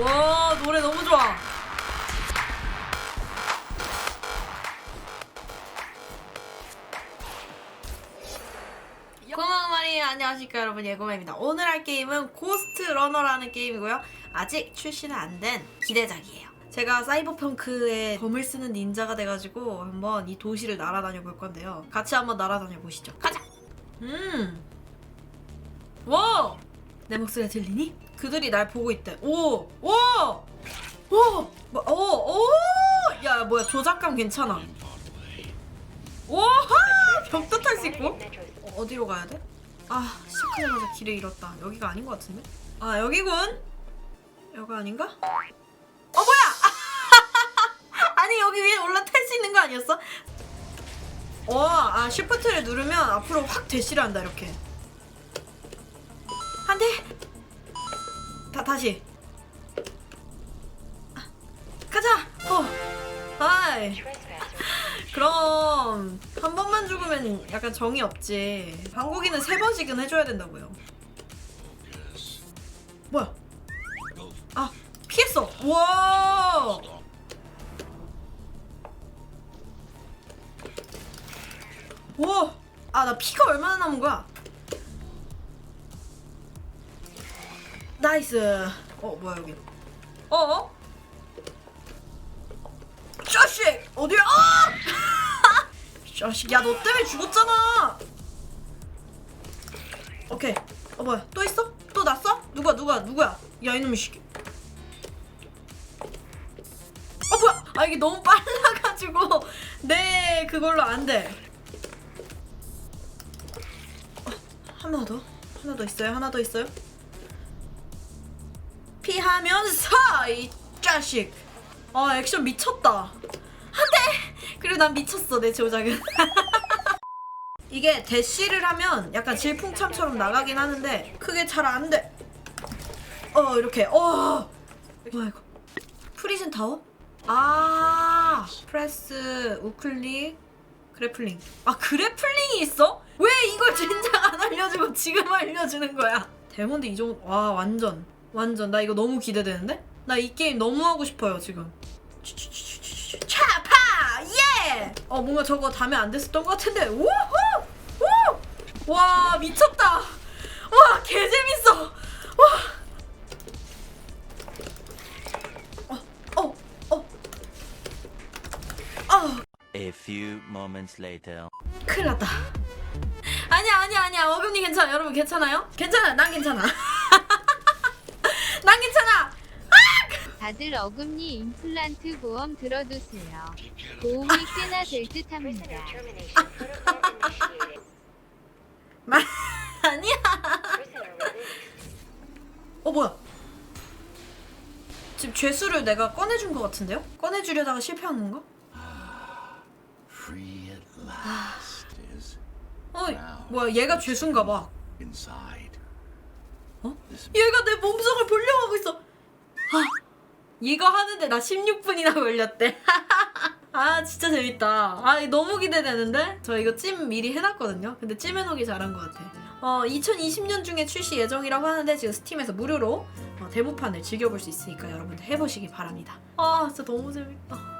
와 노래 너무 좋아. 고마워 마리 안녕하십니까 여러분 예고매입니다. 오늘 할 게임은 고스트 러너라는 게임이고요. 아직 출시는 안 된 기대작이에요. 제가 사이버펑크에 검을 쓰는 닌자가 돼가지고 한번 이 도시를 날아다녀 볼 건데요. 같이 한번 날아다녀 보시죠. 가자. 음. 와! 내 목소리가 들리니? 그들이 날 보고 있대. 오! 오! 오! 뭐, 오! 오! 야, 뭐야, 조작감 괜찮아. 오하! 벽도 탈 수 있고? 어, 어디로 가야 돼? 아, 시작하자마자 길을 잃었다. 여기가 아닌 것 같은데? 아, 여기군! 여기 아닌가? 어, 뭐야! 아니, 여기 위에 올라탈 수 있는 거 아니었어? 와, 아, 쉬프트를 누르면 앞으로 확 대시를 한다, 이렇게. 안 돼! 다, 다시. 아, 가자! 어. 아이. 그럼, 한 번만 죽으면 약간 정이 없지. 방고기는 세 번씩은 해줘야 된다고요. 뭐야? 아, 피했어! 와! 와! 아, 나 피가 얼마나 남은 거야? 나이스. 어 뭐야 여기? 어? 어? 자식 어디야? 아! 자식 야 너 때문에 죽었잖아. 오케이. 어 뭐야 또 있어? 또 났어? 누가 누가 누구야? 야 이놈의 새끼. 어 뭐야? 아 이게 너무 빨라가지고 네 그걸로 안 돼. 어, 하나 더 하나 더 있어요 하나 더 있어요. 피하면서 이 자식. 아 액션 미쳤다. 안돼 그리고 난 미쳤어 내 조작은. 이게 대시를 하면 약간 질풍참처럼 나가긴 하는데 크게 잘 안돼. 어 이렇게. 어! 뭐야 이거? 프리즌 타워? 아 프레스 우클릭 그래플링. 아 그래플링이 있어? 왜 이걸 진작 안 알려주고 지금 알려주는 거야? 데몬드 이 정도 와 완전 완전 나 이거 너무 기대되는데? 나 이 게임 너무 하고 싶어요 지금 차파 예! 어 뭔가 저거 다음에 안 됐었던 것 같은데 우후 우! 와 미쳤다 와 개 재밌어 와 어, 어, 어. 어. A few moments later. 큰일 났다. 아니야, 아니야, 아니야. 어금니 괜찮아. 여러분 괜찮아요? 괜찮아. 난 괜찮아. 난 괜찮아. 다들 어금니 임플란트 보험 들어두세요. 보험이 꽤나 될 듯합니다. 마, 아니야. 어, 뭐야? 지금 죄수를 내가 꺼내준 것 같은데요? 꺼내주려다가 실패한 건가? Free at last is 어, 뭐야? 얘가 죄수인가 봐. inside. 어? 얘가 내 몸속을 보려고 하고 있어. 아, 이거 하는데 나 16분이나 걸렸대. 아, 진짜 재밌다. 아, 너무 기대되는데? 저 이거 찜 미리 해놨거든요. 근데 찜 해놓기 잘한 것 같아. 어, 2020년 중에 출시 예정이라고 하는데 지금 스팀에서 무료로 어, 데모판을 즐겨볼 수 있으니까 여러분들 해보시기 바랍니다. 아, 진짜 너무 재밌다.